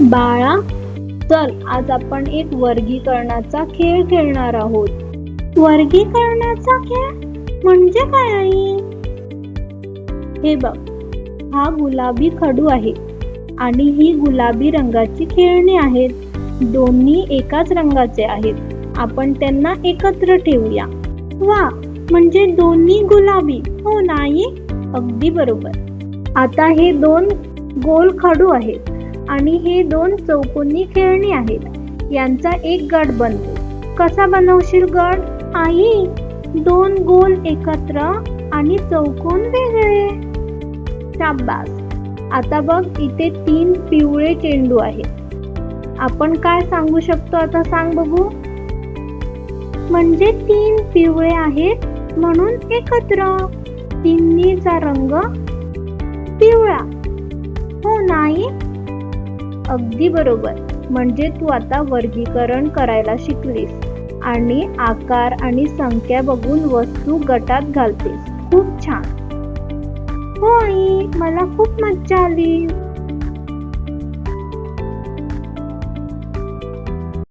बाळा चल आज आपण एक वर्गीकरणाचा खेळ खेळणार आहोत. वर्गीकरणाचा खेळ म्हणजे काय आई? हे बघ हा गुलाबी खडू आहे आणि ही गुलाबी रंगाची खेळणी आहेत. दोन्ही एकाच रंगाचे आहेत. आपण त्यांना एकत्र ठेवूया. वा म्हणजे दोन्ही गुलाबी हो नाही अगदी बरोबर. आता हे दोन गोल खडू आहेत. आणि हे दोन चौकोनी खेळणी आहेत. यांचा एक गट बनतो. कसा बनवशील गट? आई दोन गोल एकत्र आणि चौकोन वेगळे. शाबास. आता बघ इथे तीन पिवळे चेंडू आहेत. आपण काय सांगू शकतो आता सांग बघू. म्हणजे तीन पिवळे आहेत म्हणून एकत्र. तिन्हीचा रंग पिवळा. हो नाही? अगदी बरोबर. म्हणजे तू आता वर्गीकरण करायला शिकलीस आणि आकार आणि संख्या बघून वस्तू गटात घालतेस. खूप छान. हो आई मला खूप मज्जा आली.